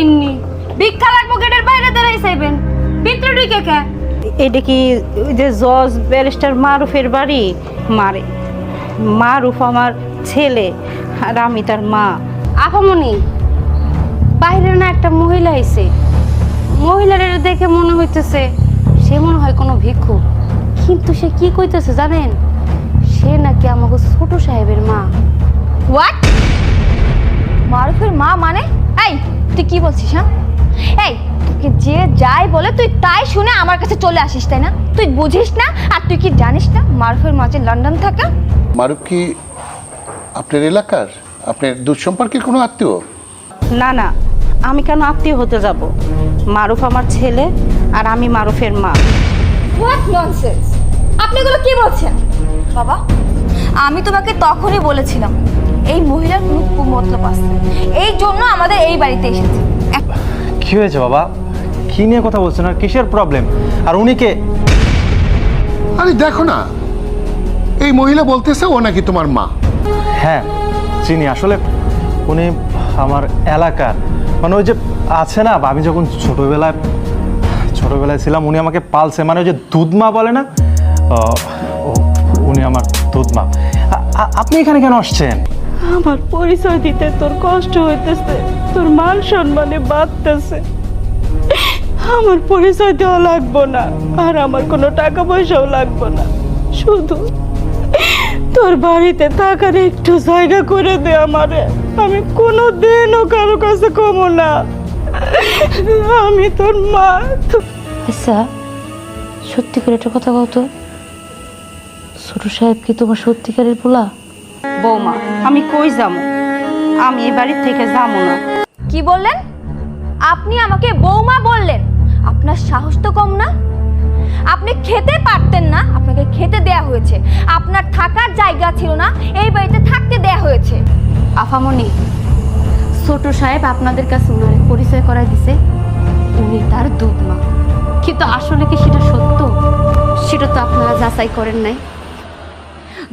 গিন্নি ভিক্ষা লাগবো গেটের বাইরে দাঁড়াই চাইবেন। ভিতরে ঢুকে কে? এটা কি ওই যে জজ ব্যারিস্টার মারুফের বাড়ি? মারে মারুফ আমার ছেলে আর আমি তার মা। আপামনি বাইরে না একটা মহিলা এসে মহিলার দেখে মনে হইতেছে সে মনে হয় কোনো ভিক্ষু। কিন্তু সে কি কইতেছে জানেন? তুই কি বলছিস হ্যাঁ? এই তোকে যে যাই বলে তুই তাই শুনে আমার কাছে চলে আসিস তাই না? তুই বুঝিস না আর তুই কি জানিস না মারুফের মাঝে লন্ডন থাকে? মারুফ কি আপনার এলাকার? আপনার দূর সম্পর্কের কোনো আত্মীয়? না না আমি কেন আত্মীয় হতে যাব? মারুফ আমার ছেলে আর আমি মারুফের মা। হোয়াট ননসেন্স আপনি এগুলো কি বলছেন? বাবা আমি তোমাকে তখনই বলেছিলাম এই মহিলার কোনো কুমতলব আছে। এই জন্য আমাদের এই বাড়িতে এসেছে। কি হয়েছে বাবা? কি নিয়ে কথা বলছেন? আর কিসের প্রবলেম আর উনি কে? আরে দেখো না এই মহিলা বলতেছে ও নাকি তোমার মা। হ্যাঁ চিনি। আসলে উনি আমার এলাকার। মানে ওই যে আছে না আমি যখন ছোটোবেলায় ছোটোবেলায় ছিলাম উনি আমাকে পালছে। মানে ওই যে দুধমা বলে না? উনি আমার দুধমা। আ- আ- আপনি এখানে কেন আসছেন? আমার পরিচয় দিতে তোর কষ্ট হইতেছে, তোর মান সম্মানে বাঁধতেছে। আমার পরিচয় দেওয়া লাগবো না, আর আমার কোনো টাকা পয়সাও লাগবো না। শুধু তোর বাড়িতে থাকার একটু জায়গা করে দে আমারে। আমি কোনো দিনও কারও কাছে কমো না। আমি তোর মা। আচ্ছা সত্যি করে একটা কথা কও ছোট সাহেব কি তোমার সত্যিকারের পোলা? বৌমা আমি কই যাব? আমি এই বাড়ির থেকে যাব না। কি বললেন? আপনি আমাকে বৌমা বললেন। আপনার সাহস তো কম না। আপনি খেতে পারতেন না। আপনাকে খেতে দেয়া হয়েছে। আপনার থাকার জায়গা ছিল না। এই বাড়িতে থাকতে দেয়া হয়েছে। আফামনি ছোট সাহেব আপনাদের কাছে ওনারে পরিচয় করাই দিছে। উনি তার দুধ মা। কিন্তু আসলে কি সেটা সত্য? সেটা তো আপনারা যাচাই করেন নাই।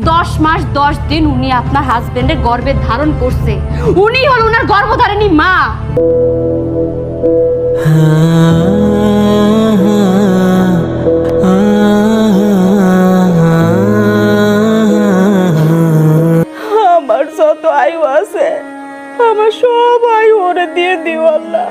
দশ মাস, দশ দিন উনি আপনার হাজবেন্ডের গর্ভে ধারণ করছে। উনি হল ওনার গর্ভধারিণী মা। আমার যত আয়ু আছে, আমার সব আয়ু ওরে দিয়ে দিও আল্লাহ।